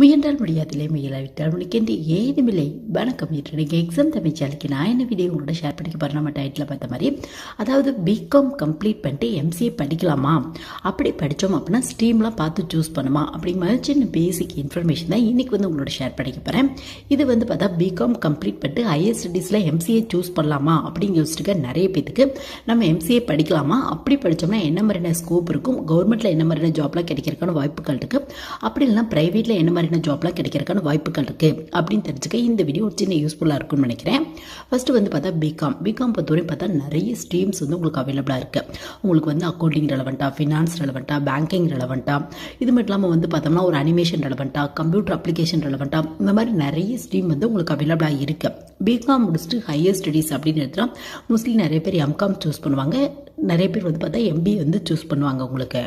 முயன்றால் முடியாதில்லை முயலாவிட்டால் உனக்கு ஏதுமில்லை வணக்கம் என்று நீங்கள் எக்ஸாம் தமிழ்ச்சாலைக்கு நான் என்ன வீடியோ உங்களோட ஷேர் பண்ணிக்க போகிறேன் நம்ம டைட்டில் பார்த்த மாதிரி அதாவது பிகாம் கம்ப்ளீட் பண்ணிட்டு எம்சிஏ படிக்கலாமா? அப்படி படித்தோம் அப்படின்னா ஸ்ட்ரீம்லாம் பார்த்து சூஸ் பண்ணுமா? அப்படிங்கிற மாதிரி சின்ன பேசிக் இன்ஃபர்மேஷன் தான் இன்றைக்கி வந்து உங்களோட ஷேர் பண்ணிக்க போகிறேன் இது வந்து பார்த்தா பிகாம் கம்ப்ளீட் பண்ணிட்டு ஹையர் ஸ்டடீஸில் எம்சிஏ சூஸ் பண்ணலாமா? அப்படின்னு யோசிச்சுருக்க நிறைய பேத்துக்கு நம்ம எம்சிஏ படிக்கலாமா? அப்படி படித்தோம்னா என்ன மாதிரியான ஸ்கோப் இருக்கும்? கவர்மெண்ட்டில் என்ன மாதிரியான ஜாப்லாம் கிடைக்கிறதுக்கான வாய்ப்புகள் இருக்குது அப்படி இல்லைனா ப்ரைவேட்டில் என்ன மாதிரியான ஜாப்லாம் கிடைக்கிறதுக்கான வாய்ப்புகள் இருக்குது அப்படின்னு தெரிஞ்சுக்க இந்த வீடியோ ஒரு சின்ன யூஸ்ஃபுல்லாக இருக்கும்னு நினைக்கிறேன். ஃபஸ்ட்டு வந்து பார்த்தா பிகாம் பிகாம் பொறுத்தவரையும் பார்த்தா நிறைய ஸ்ட்ரீம்ஸ் வந்து உங்களுக்கு அவைலபிளாக இருக்குது உங்களுக்கு வந்து அக்கௌண்டிங் ரெலவெண்ட்டாக ஃபினான்ஸ் ரெலவெண்ட்டாக பேங்கிங் ரெலவெண்ட்டாக இது மட்டும் இல்லாமல் வந்து பார்த்தோம்னா ஒரு அனிமேஷன் ரெலவெண்ட்டாக கம்ப்யூட்டர் அப்ளிகேஷன் ரெலவெண்ட்டாக இந்த மாதிரி நிறைய ஸ்ட்ரீம் வந்து உங்களுக்கு அவைலபிளாக இருக்குது பிகாம் முடிச்சுட்டு ஹையர் ஸ்டடீஸ் அப்படின்னு எடுத்துனா மோஸ்ட்லி நிறைய பேர் எம்காம் சூஸ் பண்ணுவாங்க. நிறைய பேர் வந்து பார்த்தா எம்பிஏ வந்து சூஸ் பண்ணுவாங்க உங்களுக்கு.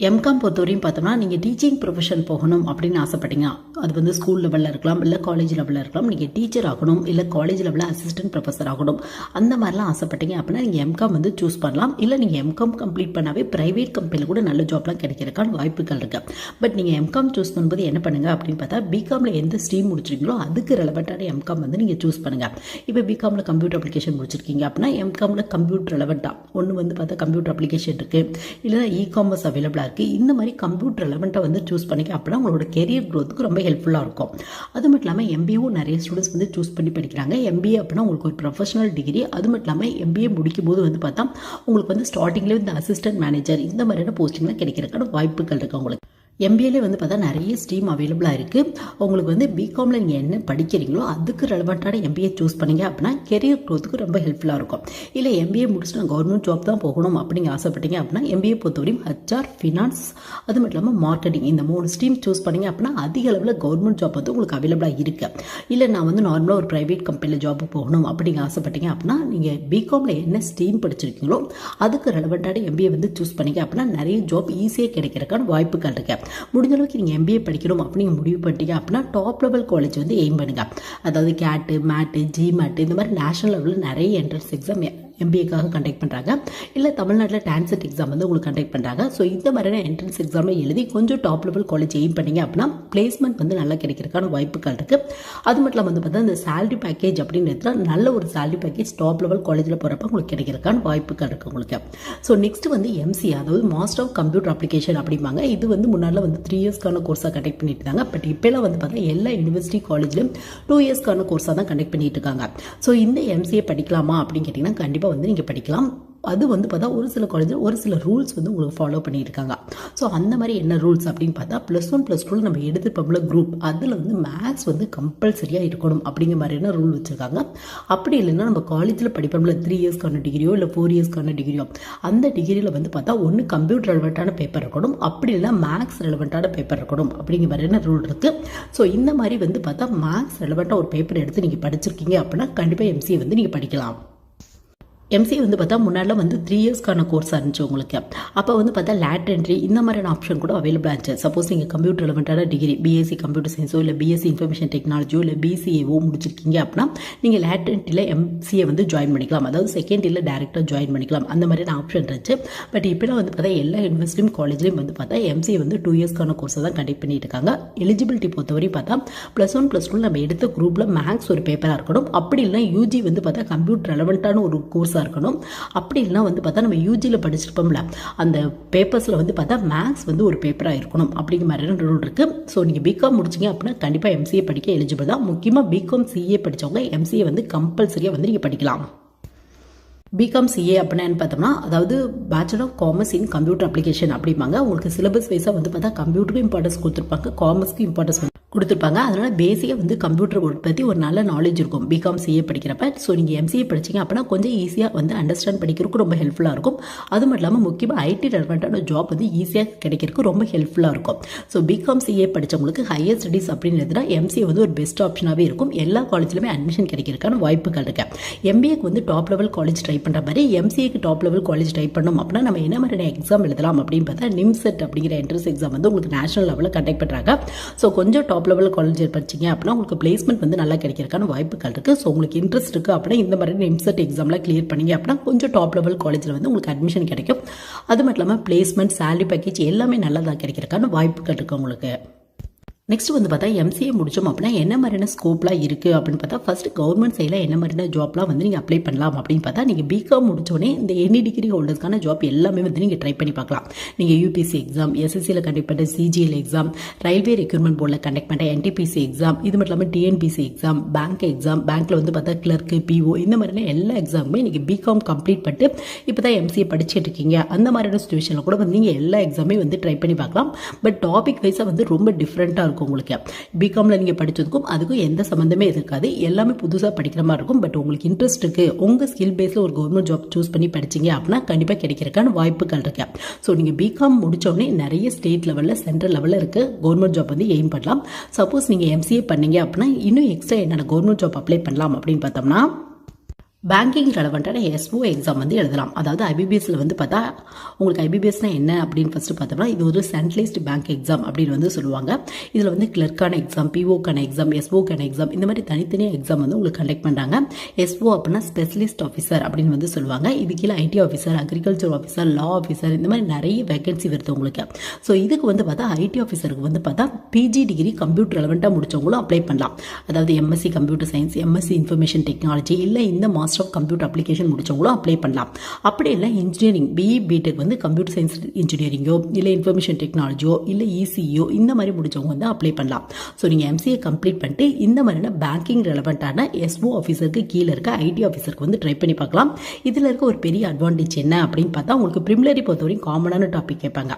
எம்காம் பொறுத்தவரையும் பார்த்தோம்னா நீங்கள் டீச்சிங் ப்ரொஃபஷன் போகணும் அப்படின்னு ஆசைப்பட்டீங்க அது வந்து ஸ்கூல் லெவலில் இருக்கலாம் இல்லை காலேஜ் லெவலில் இருக்கலாம் நீங்கள் டீச்சர் ஆகணும் இல்லை காலேஜ் லெவலில் அசிஸ்டன்ட் ப்ரொஃபஸர் ஆகணும் அந்த மாதிரிலாம் ஆசைப்பட்டீங்க அப்படின்னா நீங்கள் எம்காம் வந்து சூஸ் பண்ணலாம். இல்லை நீங்கள் எம்காம் கம்ப்ளீட் பண்ணாவே ப்ரைவேட் கம்பெனியில் கூட நல்ல ஜாப்லாம் கிடைக்கிறதுக்கான வாய்ப்புகள் இருக்குது பட் நீங்கள் எம்காம் சூஸ் பண்ணும்போது என்ன பண்ணுங்க அப்படின்னு பார்த்தா பிகாமில் எந்த ஸ்ட்ரீம் முடிச்சிருக்கீங்களோ அதுக்கு ரெலவெண்ட்டான எம்காம் வந்து நீங்கள் சூஸ் பண்ணுங்கள் இப்போ பிகாமில் கம்ப்யூட்டர் அப்ளிகேஷன் முடிச்சிருக்கீங்க அப்படின்னா எம்காமில் கம்ப்யூட்டர் ரெலவெண்ட்டாக ஒன்று வந்து பார்த்தா கம்ப்யூட்டர் அப்ளிகேஷன் இருக்குது இல்லைனா இ காமர்ஸ் அவைலபிளாக இருக்குது இந்த மாதிரி கம்ப்யூட்டர் ரெலவெண்ட்டை வந்து சூஸ் பண்ணிக்க அப்படின்னா உங்களோட கெரியர் க்ரோத்துக்கு ரொம்ப ஹெல்ப்ஃபுல்லாக இருக்கும். அது மட்டும் இல்லாமல் எம்பிஏவும் நிறைய ஸ்டூடெண்ட்ஸ் வந்து சூஸ் பண்ணி படிக்கிறாங்க. எம்பிஏ அப்படின்னா உங்களுக்கு ஒரு ப்ரொஃபஷனல் டிகிரி அது மட்டும் இல்லாமல் எம்பிஏ முடிக்கும் போது வந்து பார்த்தா உங்களுக்கு வந்து ஸ்டார்டிங்லேயே இந்த அசிஸ்டன்ட் மேனேஜர் இந்த மாதிரியான போஸ்டிங்லாம் கிடைக்கிறதுக்கான வாய்ப்புகள் இருக்குது உங்களுக்கு. எம்பிஏலே வந்து பார்த்தா நிறைய ஸ்ட்ரீம் அவைலபிளாக இருக்குது உங்களுக்கு வந்து பிகாமில் நீங்கள் என்ன படிக்கிறீங்களோ அதுக்கு ரெலவெண்ட்டான எம்பிஏ சூஸ் பண்ணீங்க அப்படின்னா கெரியர் க்ரோத்துக்கு ரொம்ப ஹெல்ப்ஃபுல்லாக இருக்கும். இல்லை எம்பிஏ முடிச்சுட்டு நான் கவர்மெண்ட் ஜாப் தான் போகணும் அப்படிங்க ஆசைப்பட்டீங்க அப்படின்னா எம்பிஏ பொறுத்தவரையும் ஹச்ஆர் ஃபினான்ஸ் அது மட்டும் இல்லாமல் மார்க்கெட்டிங் இந்த மூணு ஸ்ட்ரீம் சூஸ் பண்ணிங்க அப்படின்னா அதிக அளவில் கவர்மெண்ட் ஜாப் வந்து உங்களுக்கு அவைலபிளாக இருக்குது இல்லை நான் வந்து நார்மலாக ஒரு ப்ரைவேட் கம்பெனியில் ஜாப் போகணும் அப்படிங்க ஆசைப்பட்டீங்க அப்படின்னா நீங்கள் பிகாமில் என்ன ஸ்ட்ரீம் படிச்சிருக்கீங்களோ அதுக்கு ரெலவெண்ட்டான எம்பிஏ வந்து சூஸ் பண்ணீங்க அப்படின்னா நிறைய ஜாப் ஈஸியாக கிடைக்கிறதுக்கான வாய்ப்புகள் இருக்குது முடிஞ்ச அளவுக்கு நீங்கள் எம்பிஏ படிக்கணும் அப்படின்னு முடிவு பண்ணிட்டீங்க அப்படின்னா டாப் லெவல் காலேஜ் வந்து எய்ம் பண்ணுங்க. அதாவது கேட்டு மேட்டு ஜி மேட்டு இந்த மாதிரி நேஷனல் லெவலில் நிறைய என்ட்ரன்ஸ் எக்ஸாம் எம்பிஏக்காக கண்டக்ட் பண்ணுறாங்க இல்லை தமிழ்நாட்டில் டான்செட் எக்ஸாம் வந்து உங்களுக்கு கண்டக்ட் பண்ணுறாங்க ஸோ இந்த மாதிரியான என்ட்ரன்ஸ் எக்ஸாமில் எழுதி கொஞ்சம் டாப் லெவல் காலேஜ் எய்ம் பண்ணீங்க அப்படின்னா பிளேஸ்மெண்ட் வந்து நல்லா கிடைக்கிறதுக்கான வாய்ப்புகள் இருக்குது அது மட்டும் இல்லாமல் வந்து பார்த்தா இந்த சேலரி பேக்கேஜ் அப்படின்னு நல்ல ஒரு சேலரி பேக்கேஜ் டாப் லெவல் காலேஜில் போகிறப்ப உங்களுக்கு கிடைக்கிறதுக்கான வாய்ப்புகள் இருக்குது உங்களுக்கு. ஸோ நெக்ஸ்ட் வந்து எம்சி அதாவது மாஸ்டர் ஆஃப் கம்ப்யூட்டர் அப்ளிகேஷன் அப்படிம்பாங்க. இது வந்து முன்னால் வந்து த்ரீ இயர்ஸ்க்கான கோர்ஸாக கண்டக்ட் பண்ணிட்டு இருந்தாங்க. பட் இப்போலாம் வந்து பார்த்தா எல்லா யூனிவர்சிட்டி காலேஜ்லையும் டூ இயர்ஸ்க்கான கோர்ஸாக தான் கண்டக்ட் பண்ணிட்டு இருக்காங்க. ஸோ இந்த எம்சிஏ படிக்கலாமா அப்படின்னு கேட்டிங்கன்னா கண்டிப்பாக வந்து நீங்கள் படிக்கலாம். அது வந்து பார்த்தா ஒரு சில காலேஜில் ஒரு சில ரூல்ஸ் வந்து உங்களுக்கு ஃபாலோ பண்ணியிருக்காங்க. ஸோ அந்த மாதிரி என்ன ரூல்ஸ் அப்படின்னு பார்த்தா ப்ளஸ் ஒன் ப்ளஸ் டூவில் நம்ம எடுத்துருப்போம்ல குரூப் அதில் வந்து மேத்ஸ் வந்து கம்பல்சரியாக இருக்கணும் அப்படிங்கிற மாதிரியான ரூல் வச்சுருக்காங்க. அப்படி இல்லைன்னா நம்ம காலேஜில் படிப்போம்ல த்ரீ இயர்ஸ்க்கான டிகிரியோ இல்லை ஃபோர் இயர்ஸ்க்கான டிகிரியோ அந்த டிகிரியில் வந்து பார்த்தா ஒன்று கம்ப்யூட்டர் ரெலவெண்ட்டான பேப்பர் இருக்கணும். அப்படி இல்லைனா மேக்ஸ் ரெலவெண்ட்டான பேப்பர் இருக்கணும் அப்படிங்கிற மாதிரியான ரூல் இருக்குது ஸோ இந்த மாதிரி வந்து பார்த்தா மேக்ஸ் ரெலவெண்ட்டாக ஒரு பேப்பர் எடுத்து நீங்கள் படிச்சிருக்கீங்க அப்படின்னா கண்டிப்பாக எம்சிஏ வந்து நீங்கள் படிக்கலாம். எம்சிஏ வந்து பார்த்தா முன்னாடிலாம் வந்து த்ரீ இயர்ஸ்க்கான கோர்ஸாக இருந்துச்சு உங்களுக்கு. அப்போ வந்து பார்த்தா லேட் என்ட்ரி இந்த மாதிரியான ஆப்ஷன் கூட அவைலபிளாக இருந்துச்சு. சப்போஸ் நீங்கள் கம்ப்யூட்டர் ரிலவெண்ட்டான டிகிரி பிஎஸ்சி கம்ப்யூட்டர் சயின்ஸோ இல்லை பிஎஸ்சி இன்ஃபர்மேஷன் டெக்னாலஜியோ இல்லை பிசிஏவோ முடிச்சிருக்கீங்க அப்படின்னா நீங்கள் லேட் என்ட்ரியில் எம்சிஏ வந்து ஜாயின் பண்ணிக்கலாம். அதாவது செகண்ட் இயரில் டேரெக்டாக ஜாயின் பண்ணிக்கலாம். அந்த மாதிரியான ஆப்ஷன் இருந்துச்சு. பட் இப்போலாம் வந்து பார்த்தா எல்லா யூனிவர்சிட்டியும் காலேஜ்லேயும் வந்து பார்த்தா எம்சிஏ வந்து டூ இயர்ஸ்க்கான கோர்ஸை தான் கண்டக்ட் பண்ணிட்டு இருக்காங்க. எலிஜிபிலிட்டி பொறுத்தவரை பார்த்தா ப்ளஸ் ஒன் ப்ளஸ் டூ நம்ம எடுத்த குரூப்பில் மேக்ஸ் ஒரு பேப்பராக இருக்கணும். அப்படி இல்லைனா யூஜி வந்து பார்த்தா கம்ப்யூட்டர் ரெலவெண்ட்டான ஒரு கோர்ஸ் கோர்ஸாக இருக்கணும். அப்படி இல்லைனா வந்து பார்த்தா நம்ம யூஜியில் படிச்சிருப்போம்ல அந்த பேப்பர்ஸில் வந்து பார்த்தா மேக்ஸ் வந்து ஒரு பேப்பராக இருக்கணும் அப்படிங்கிற மாதிரியான ரூல் இருக்குது ஸோ நீங்கள் பிகாம் முடிச்சிங்க அப்படின்னா கண்டிப்பாக எம்சிஏ படிக்க எலிஜிபிள் தான். முக்கியமாக பிகாம் சிஏ படித்தவங்க எம்சிஏ வந்து கம்பல்சரியாக வந்து நீங்கள் படிக்கலாம். பிகாம் சிஏ அப்படின்னு பார்த்தோம்னா அதாவது bachelor of commerce in computer application அப்படிம்பாங்க. உங்களுக்கு சிலபஸ் வைஸாக வந்து பார்த்தா கம்ப்யூட்டருக்கும் இம்பார்ட்டன்ஸ் கொடுத்துருப்பாங்க. காமர்ஸ்க்கு இம்பார்ட்டன்ஸ் கொடுத்துருப்பாங்க. அதனால் பேசிக்காக வந்து கம்ப்யூட்டர் பற்றி ஒரு நல்ல நாலேஜ் இருக்கும். பிகாம் சிஏ படிக்கிறப்ப. ஸோ நீங்கள் எம்சிஏ படிச்சிங்க அப்படின்னா கொஞ்சம் ஈஸியாக வந்து அண்டர்ஸ்டாண்ட் படிக்கிறதுக்கு ரொம்ப ஹெல்ப்ஃபுல்லாக இருக்கும். அது மட்டும் இல்லாமல் முக்கியமாக ஐடி ரெலவெண்ட்டான ஜாப் வந்து ஈஸியாக கிடைக்கிறதுக்கு ரொம்ப ஹெல்ப்ஃபுல்லாக இருக்கும். ஸோ பிகாம் சிஏ படித்தவங்களுக்கு ஹையர் ஸ்டடீஸ் அப்படின்னு எடுத்துனா எம்சிஏ வந்து ஒரு பெஸ்ட் ஆப்ஷனாகவே இருக்கும். எல்லா காலேஜ்லையுமே அட்மிஷன் கிடைக்கிறதுக்கான வாய்ப்புகள் இருக்கு. எம்பிஏக்கு வந்து டாப் லெவல் காலேஜ் ட்ரை பண்ணுற மாதிரி எம்சிஏக்கு டாப் லெவல் காலேஜ் ட்ரை பண்ணோம் அப்படின்னா நம்ம என்ன மாதிரியான எக்ஸாம் எழுதலாம் அப்படின்னு பார்த்தா நிம்செட் அப்படிங்கிற என்ட்ரன்ஸ் எக்ஸாம் வந்து உங்களுக்கு நேஷனல் லெவலில் கண்டக்ட் பண்ணுறாங்க ஸோ கொஞ்சம் டாப் லெவல் காலேஜ் படிச்சிங்க அப்படின்னா உங்களுக்கு பிளேஸ்மெண்ட் வந்து நல்லா கிடைக்கிறதுக்கான வாய்ப்புகள் இருக்குது ஸோ உங்களுக்கு இன்ட்ரெஸ்ட் இருக்குது அப்படின்னா இந்த மாதிரி எம்செட் எக்ஸாம்லாம் கிளியர் பண்ணிங்க அப்படின்னா கொஞ்சம் டாப் லெவல் காலேஜில் வந்து உங்களுக்கு அட்மிஷன் கிடைக்கும். அது மட்டும் இல்லாமல் பிளேஸ்மெண்ட் சேலரி பேக்கேஜ் எல்லாமே நல்லதாக கிடைக்கிறதுக்கான வாய்ப்புகள் இருக்குது உங்களுக்கு. நெக்ஸ்ட் வந்து பார்த்தா எம்சிஏ முடிச்சோம் அப்படின்னா என்ன மாதிரியான ஸ்கோப்லாம் இருக்குது அப்படின்னு பார்த்தா ஃபர்ஸ்ட் கவர்மெண்ட் சைடில் என்ன மாதிரியான ஜாப்லாம் வந்து நீங்கள் அப்ளை பண்ணலாம் அப்படின்னு பார்த்தா நீங்கள் பிகாம் முடிச்சோடனே இந்த எனி டிகிரி ஹோல்டர்ஸ்க்கான ஜாப் எல்லாமே வந்து நீங்கள் ட்ரை பண்ணி பார்க்கலாம். நீங்கள் யூபிஎஸ்சி எக்ஸாம் எஸ்எஸ்சியில் கண்டக்ட் பண்ணுற சிஜிஎல் எக்ஸாம் ரயில்வே ரெக்ரூட்மெண்ட் போர்டில் கண்டக்ட் பண்ணுற என்டிபிசி எக்ஸாம் இது மட்டும் இல்லாமல் டிஎன்பிசி எக்ஸாம் பேங்க் எக்ஸாம் பேங்க்கில் வந்து பார்த்தா கிளர்க்கு பிஓ இந்த மாதிரியான எல்லா எக்ஸாமுமே நீங்கள் பிகாம் கம்ப்ளீட் பண்ணிட்டு இப்போ தான் எம்சிஏ படிச்சுட்டு இருக்கீங்க. அந்த மாதிரியான சுச்சுவேஷனில் கூட வந்து நீங்கள் எல்லா எக்ஸாமே வந்து ட்ரை பண்ணி பார்க்கலாம். பட் டாபிக் வைஸாக வந்து ரொம்ப டிஃப்ரெண்ட்டாக இருக்கும் உங்களுக்கு. பிகாமில் நீங்கள் படித்ததுக்கும் அதுக்கும் எந்த சம்மந்தமே இருக்காது. எல்லாமே புதுசாக படிக்கிற மாதிரி இருக்கும். பட் உங்களுக்கு இன்ட்ரெஸ்ட் இருக்குது உங்கள் ஸ்கில் பேஸில் ஒரு கவர்மெண்ட் ஜாப் சூஸ் பண்ணி படிச்சீங்க அப்படின்னா கண்டிப்பாக கிடைக்கிறக்கான வாய்ப்புகள் இருக்கு. ஸோ நீங்கள் பிகாம் முடித்தோடனே நிறைய ஸ்டேட் லெவலில் சென்ட்ரல் லெவலில் இருக்குது கவர்மெண்ட் ஜாப் வந்து எய்ம் பண்ணலாம். சப்போஸ் நீங்கள் எம்சிஏ பண்ணீங்க அப்படின்னா இன்னும் எக்ஸ்ட்ரா என்னென்ன கவர்மெண்ட் ஜாப் அப்ளை பண்ணலாம் அப்படின்னு பார்த்தோம்னா பேங்கிங் ரெலவெண்ட்டான எஸ்ஓ எக்ஸாம் வந்து எழுதலாம். அதாவது ஐபிபிஎஸ்சில் வந்து பார்த்தா உங்களுக்கு ஐபிபிஎஸ்னா என்ன அப்படின்னு ஃபஸ்ட்டு பார்த்தோம்னா இது ஒரு சென்ட்ரலைஸ்டு பேங்க் எக்ஸாம் அப்படின்னு வந்து சொல்லுவாங்க. இதில் வந்து கிளர்க்கான எக்ஸாம் பிஓக்கான எக்ஸாம் எஸ்ஓக்கான எக்ஸாம் இந்த மாதிரி தனித்தனியாக எக்ஸாம் வந்து உங்களுக்கு கண்டக்ட் பண்ணுறாங்க எஸ்ஓ அப்படின்னா ஸ்பெஷலிஸ்ட் ஆஃபீஸர் அப்படின்னு வந்து சொல்லுவாங்க. இது கீழே IT officer agriculture officer law officer இந்த மாதிரி நிறைய வேகன்சி வருது உங்களுக்கு. ஸோ இதுக்கு வந்து பார்த்தா ஐடி ஆஃபீஸருக்கு வந்து பார்த்தா பிஜி டிகிரி கம்ப்யூட்டர் ரெலவெண்ட்டாக முடிச்சவங்களும் அப்ளை பண்ணலாம். அதாவது MSc computer science MSc information technology இல்லை இந்த மாஸ்டர் ஆஃப் கம்ப்யூட்டர் அப்ளிகேஷன் முடிச்சவங்களும் அப்ளை பண்ணலாம். அப்படி இல்லை இன்ஜினியரிங் பிஇ பிடெக் வந்து கம்ப்யூட்டர் சயின்ஸ் இன்ஜினியரிங்கோ இல்லை இன்ஃபர்மேஷன் டெக்னாலஜியோ இல்லை இசிஇயோ இந்த மாதிரி முடிச்சவங்க வந்து அப்ளை பண்ணலாம். ஸோ நீங்கள் எம்சிஏ கம்ப்ளீட் பண்ணிட்டு இந்த மாதிரியான பேங்கிங் ரெலவெண்ட்டான எஸ்ஓ ஆஃபீஸருக்கு கீழே இருக்க ஐடி ஆஃபீஸருக்கு வந்து ட்ரை பண்ணி பார்க்கலாம். இதில் இருக்க ஒரு பெரிய அட்வான்டேஜ் என்ன அப்படின்னு பார்த்தா உங்களுக்கு ப்ரிமிலரி பொறுத்தவரையும் காமனான டாபிக் கேட்பாங்க.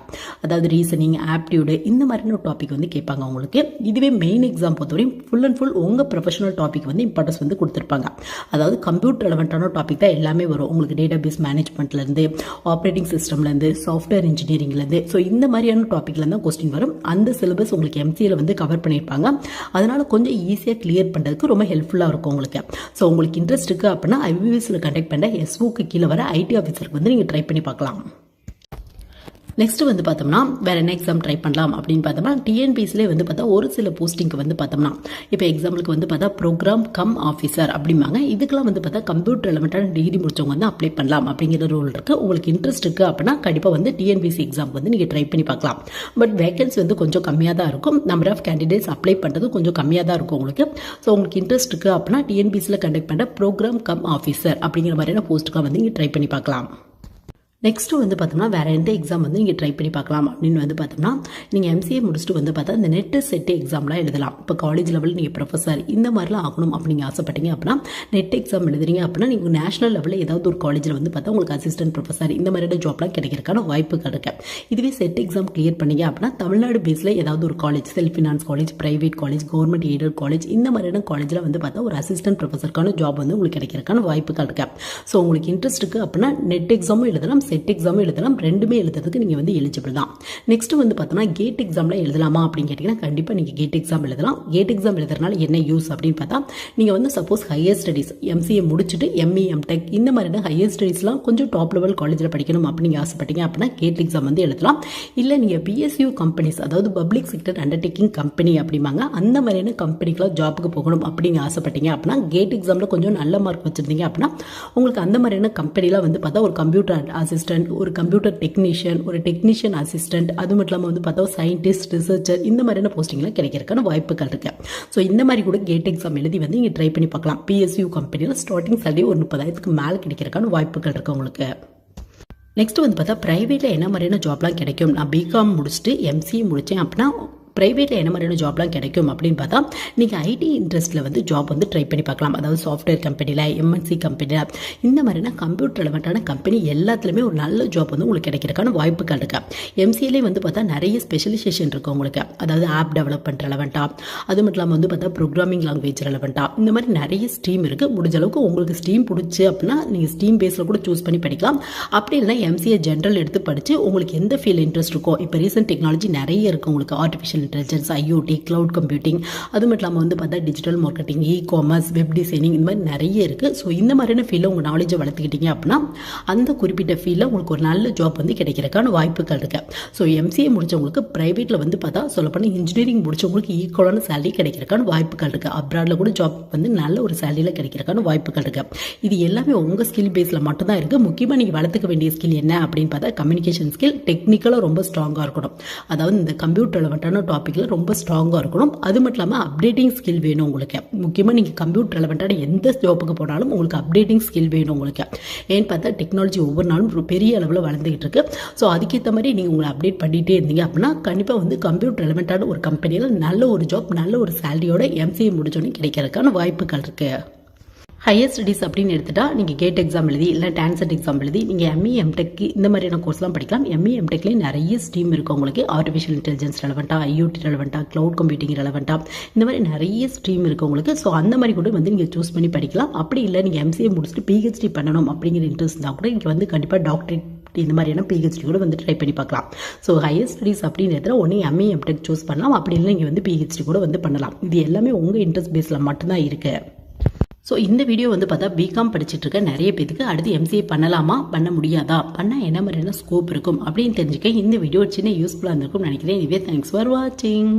அதாவது ரீசனிங் ஆப்டியூடு இந்த மாதிரியான டாபிக் வந்து கேட்பாங்க உங்களுக்கு. இதுவே மெயின் எக்ஸாம் பொறுத்தவரையும் ஃபுல் அண்ட் ஃபுல் உங்கள் ப்ரொஃபஷனல் டாபிக் வந்து இம்பார்ட்டன்ஸ் வந்து கொடுத்துருப்பாங்க. அதாவது கம்ப்யூட்டர் ரெலவெண்ட்டான டாபிக் தான் எல்லாமே வரும். உங்களுக்கு டேட்டா பேஸ் மேனேஜ்மெண்ட்லேருந்து ஆப்ரேட்டிங் சிஸ்டம்லேருந்து சாஃப்ட்வேர் இன்ஜினியரிங்லேருந்து ஸோ இந்த மாதிரியான டாப்பிக்கில் தான் கொஸ்டின் வரும். அந்த சிலபஸ் உங்களுக்கு எம்சிஏல வந்து கவர் பண்ணியிருப்பாங்க. அதனால் கொஞ்சம் ஈஸியாக கிளியர் பண்ணுறதுக்கு ரொம்ப ஹெல்ப்ஃபுல்லாக இருக்கும் உங்களுக்கு. ஸோ உங்களுக்கு இன்ட்ரெஸ்ட் இருக்குது அப்படின்னா ஐபிஎஸ்சில் கண்டக்ட் பண்ண எஸ்ஓக்கு கீழே வர ஐடி ஆஃபீஸருக்கு வந்து நீங்கள் ட்ரை பண்ணி பார்க்கலாம். நெக்ஸ்ட் வந்து பார்த்தோம்னா வேறு என்ன எக்ஸாம் ட்ரை பண்ணலாம் அப்படின்னு பார்த்தோம்னா டிஎன்பிஎஸ்லேயே வந்து பார்த்தா ஒரு சில போஸ்டிங்க்கு வந்து பார்த்தோம்னா இப்போ எக்ஸாம்பிளுக்கு வந்து பார்த்தா ப்ரோக்ராம் கம் ஆஃபீஸர் அப்படிம்பாங்க. இதுக்கெல்லாம் வந்து பார்த்தா கம்ப்யூட்டர் எலமெண்ட்டான டிகிரி முடிச்சவங்க வந்து அப்ளை பண்ணலாம் அப்படிங்கிற ரூல் இருக்குது உங்களுக்கு இன்ட்ரெஸ்ட் இருக்குது அப்படின்னா கண்டிப்பாக வந்து டிஎன்பிஎஸ்சி எக்ஸாம் வந்து நீங்கள் ட்ரை பண்ணி பார்க்கலாம். பட் வேகன்சி வந்து கொஞ்சம் கம்மியாக தான் இருக்கும். நம்பர் ஆஃப் கேண்டிடேட்ஸ் அப்ளை பண்ணுறது கொஞ்சம் கம்மியாக தான் இருக்கும் உங்களுக்கு. ஸோ உங்களுக்கு இன்ட்ரெஸ்ட் இருக்குது அப்படின்னா டிஎன்பிஎஸ்சியில் கண்டக்ட் பண்ணுற ப்ரோக்ராம் கம் ஆஃபீஸர் அப்படிங்கிற மாதிரியான போஸ்ட்டுக்காக வந்து நீங்கள் ட்ரை பண்ணி பார்க்கலாம். நெக்ஸ்ட்டு வந்து பார்த்தோம்னா வேறு எந்த எக்ஸாம் வந்து நீங்கள் ட்ரை பண்ணி பார்க்கலாம் அப்படின்னு வந்து பார்த்தோம்னா நீங்கள் எம்சிஏ முடிச்சுட்டு வந்து பார்த்தா இந்த நெட்டு செட்டு எக்ஸாம்லாம் எழுதலாம். இப்போ காலேஜ் லெவலில் நீங்கள் ப்ரொஃபஸர் இந்த மாதிரிலாம் ஆகணும் அப்படின்னு ஆசைப்பட்டீங்க அப்படின்னா நெட் எக்ஸாம் எழுதுறீங்க அப்படின்னா நீங்கள் நேஷனல் லெவலில் ஏதாவது ஒரு காலேஜில் வந்து பார்த்தா உங்களுக்கு அசிஸ்டன்ட் ப்ரொஃபஸர் இந்த மாதிரியான ஜாப்லாம் கிடைக்கிறதுக்கான வாய்ப்பு கிடைக்க இதுவே செட் எக்ஸாம் கிளியர் பண்ணீங்க அப்படின்னா தமிழ்நாடு பேஸில் ஏதாவது ஒரு college self finance college private college government aided college இந்த மாதிரியான காலேஜில் வந்து பார்த்தா ஒரு அசிஸ்டன்ட் ப்ரொஃபஸருக்கான ஜாப் வந்து உங்களுக்கு கிடைக்கிறதுக்கான வாய்ப்பு கிடைக்க ஸோ உங்களுக்கு இன்ட்ரெஸ்ட் இருக்கு அப்படின்னா நெட் எக்ஸாமும் எழுதலாம் செட் எக்ஸாமும் எழுதலாம். ரெண்டுமே எழுதுறதுக்கு நீங்கள் வந்து எலிஜிபிள் தான். நெக்ஸ்ட் வந்து பார்த்தோம்னா கேட் எக்ஸாமில் எழுதலாமா அப்படின்னு கேட்டிங்கன்னா கண்டிப்பாக நீங்கள் கேட் எக்ஸாம் எழுதலாம். கேட் எக்ஸாம் எழுதுறதுனால என்ன யூஸ் அப்படின்னு பார்த்தா நீங்கள் வந்து சப்போஸ் ஹையர் ஸ்டடீஸ் எம்சிஏ முடிச்சுட்டு எம்இ எம்டெக் இந்த மாதிரியான ஹையர் ஸ்டடீஸ்லாம் கொஞ்சம் டாப் லெவல் காலேஜில் படிக்கணும் அப்படின்னு ஆசைப்பட்டீங்க அப்படின்னா கேட் எக்ஸாம் வந்து எழுதலாம். இல்லை நீங்கள் பிஎஸ்யூ கம்பெனிஸ் அதாவது பப்ளிக் செக்டர் அண்டர்டேக்கிங் கம்பெனி அப்படிம்பாங்க அந்த மாதிரியான கம்பெனிக்கெலாம் ஜாப்புக்கு போகணும் அப்படின்னு ஆசைப்பட்டீங்க அப்படின்னா கேட் எக்ஸாமில் கொஞ்சம் நல்ல மார்க் வச்சுருந்தீங்க அப்படின்னா உங்களுக்கு அந்த மாதிரியான கம்பெனிலாம் வந்து பார்த்தா ஒரு கம்ப்யூட்டர் அசிஸ்டன்ட் ஒரு கம்ப்யூட்டர் டெக்னீஷியன் ஒரு டெக்னீஷியன் அசிஸ்டன்ட் அது மட்டும் இல்லாமல் வந்து பார்த்தா சயின்டிஸ்ட் ரிசர்ச்சர் இந்த மாதிரியான போஸ்டிங்லாம் கிடைக்கிறதுக்கான வாய்ப்புகள் இருக்கு. ஸோ இந்த மாதிரி கூட கேட் எக்ஸாம் எழுதி வந்து இங்கே ட்ரை பண்ணி பார்க்கலாம். பிஎஸ்யூ கம்பெனியில் ஸ்டார்டிங் சேலரி ஒரு முப்பதாயிரத்துக்கு மேலே கிடைக்கிறதுக்கான வாய்ப்புகள் இருக்கு உங்களுக்கு. நெக்ஸ்ட் வந்து பார்த்தா ப்ரைவேட்டில் என்ன மாதிரியான ஜாப்லாம் கிடைக்கும்? நான் பிகாம் முடிச்சுட்டு எம்சிஏ முடித்தேன் அப்படின்னா ப்ரைவேட்டில் என்ன மாதிரியான ஜாப்லாம் கிடைக்கும் அப்படின்னு பார்த்தா நீங்கள் ஐடி இன்ட்ரெஸ்ட்டில் வந்து ஜாப் வந்து ட்ரை பண்ணி பார்க்கலாம். அதாவது சாஃப்ட்வேர் கம்பெனியில் எம்என்சி கம்பெனியில் இந்த மாதிரினா கம்ப்யூட்டர் ரிலவெண்ட்டான கம்பெனி எல்லாத்துலேயுமே ஒரு நல்ல ஜாப் வந்து உங்களுக்கு கிடைக்கிறதுக்கான வாய்ப்புகள் இருக்குது எம்சிஏலே வந்து பார்த்தா நிறைய ஸ்பெஷலைசேஷன் இருக்குது உங்களுக்கு. அதாவது ஆப் டெவலப்மெண்ட் ரிலவெண்ட்டாக அது மட்டும் இல்லாமல் வந்து பார்த்தா ப்ரோக்ராமிங் லாங்குவேஜ் ரிலவெண்ட்டாக இந்த மாதிரி நிறைய ஸ்ட்ரீம் இருக்குது முடிஞ்ச அளவுக்கு உங்களுக்கு ஸ்ட்ரீம் பிடிச்சி அப்படின்னா நீங்கள் ஸ்ட்ரீம் பேஸில் கூட சூஸ் பண்ணி படிக்கலாம். அப்படி இல்லைனா எம்சிஏ ஜென்ரல் எடுத்து படித்து உங்களுக்கு எந்த ஃபீல் இன்ட்ரெஸ்ட் இருக்கோ இப்போ ரீசெண்ட் டெக்னாலஜி நிறைய இருக்குது உங்களுக்கு artificial intelligence IoT cloud computing அது மட்டும் இல்லாமல் வந்து பார்த்தா digital marketing e commerce web designing இந்த மாதிரி நிறைய இருக்குது ஸோ இந்த மாதிரியான ஃபீல்டில் உங்கள் நாலேஜை வளர்த்துக்கிட்டீங்க அப்படின்னா அந்த குறிப்பிட்ட ஃபீல்டில் உங்களுக்கு ஒரு நல்ல ஜாப் வந்து கிடைக்கிறதுக்கான வாய்ப்புகள் இருக்குது ஸோ எம்சிஏ முடிச்சவங்களுக்கு ப்ரைவேட்டில் வந்து பார்த்தா சொல்லப்போனால் இன்ஜினியரிங் முடிச்சவங்களுக்கு ஈக்குவலான சேலரி கிடைக்கிறதுக்கான வாய்ப்புகள் இருக்குது அப்ராடில் கூட ஜாப் வந்து நல்ல ஒரு சேலரியில் கிடைக்கிறதுக்கான வாய்ப்புகள் இருக்குது இது எல்லாமே உங்கள் ஸ்கில் பேஸில் மட்டும்தான் இருக்குது முக்கியமாக நீங்கள் வளர்த்துக்க வேண்டிய ஸ்கில் என்ன அப்படின்னு பார்த்தா கம்யூனிகேஷன் ஸ்கில் டெக்னிக்கலாக ரொம்ப ஸ்ட்ராங்காக இருக்கணும். அதாவது இந்த கம்ப்யூட்டர் ரெலவெண்ட்டான டாப்பிக்கில் ரொம்ப ஸ்ட்ராங்காக இருக்கணும். அது மட்டும் இல்லாமல் அப்டேட்டிங் ஸ்கில் வேணும் உங்களுக்கு. முக்கியமாக நீங்கள் கம்ப்யூட்டர் ரெலவெண்ட்டான எந்த ஜாப்புக்கு போனாலும் உங்களுக்கு அப்டேட்டிங் ஸ்கில் வேணும் உங்களுக்கு. ஏன்னு பார்த்தா டெக்னாலஜி ஒவ்வொரு நாளும் பெரிய அளவில் வளர்ந்துகிட்டு இருக்கு. ஸோ அதுக்கேற்ற மாதிரி நீங்கள் உங்களை அப்டேட் பண்ணிகிட்டே இருந்தீங்க அப்படின்னா கண்டிப்பாக வந்து கம்ப்யூட்டர் ரெலவெண்ட்டான ஒரு கம்பெனியில் நல்ல ஒரு ஜாப் நல்ல ஒரு சேலரியோட எம்சிஏ முடிச்சோன்னே கிடைக்கிறதுக்கான வாய்ப்புகள் இருக்குது ஹையர் ஸ்டடீஸ் அப்படின்னு எடுத்துட்டா நீங்கள் கேட் எக்ஸாம் எழுதி இல்லை டான்செட் எக்ஸாம் எழுதி நீங்கள் எம்இ எம்டெக் இந்த மாதிரியான கோர்ஸ்லாம் படிக்கலாம். எம்இ எம்டெக்லேயும் நிறைய ஸ்ட்ரீம் இருக்குது உங்களுக்கு. ஆர்டிஃபிஷியல் இன்டெலிஜென்ஸ் ரெலவெண்ட்டாக ஐஓடி ரெலவெண்ட்டாக க்ளவுட் கம்ப்யூட்டிங் ரெலவெண்ட்டாக இந்த மாதிரி நிறைய ஸ்ட்ரீம் இருக்குது உங்களுக்கு. ஸோ அந்த மாதிரி கூட வந்து நீங்கள் சூஸ் பண்ணி படிக்கலாம். அப்படி இல்லை நீங்கள் எம்சிஏ முடிச்சுட்டு பிஹெச்டி பண்ணணும் அப்படிங்கிற இன்ட்ரெஸ்ட் இருந்தால் கூட இங்கே வந்து கண்டிப்பாக டாக்டரேட் இந்த மாதிரியான பிஹெச்டி கூட வந்து ட்ரை பண்ணி பார்க்கலாம். ஸோ ஹையர் ஸ்டடீஸ் அப்படின்னு ஒன்று எம்ஏ எம்டெக் சூஸ் பண்ணலாம். அப்படி இல்லை நீங்கள் வந்து பிஹெச்டி கூட வந்து பண்ணலாம். இது எல்லாமே உங்கள் இன்ட்ரெஸ்ட் பேஸில் மட்டும்தான் இருக்குது ஸோ இந்த வீடியோ வந்து பார்த்தா பிகாம் படிச்சுட்டு இருக்க நிறைய பேருக்கு அடுத்து எம்சிஏ பண்ணலாமா? பண்ண முடியாதா? பண்ணால் என்ன மாதிரியான ஸ்கோப் இருக்கும்? அப்படின்னு தெரிஞ்சுக்க இந்த வீடியோ சின்ன யூஸ்ஃபுல்லாக இருந்திருக்கும் நினைக்கிறேன். இதுவே தேங்க்ஸ் ஃபார் வாட்சிங்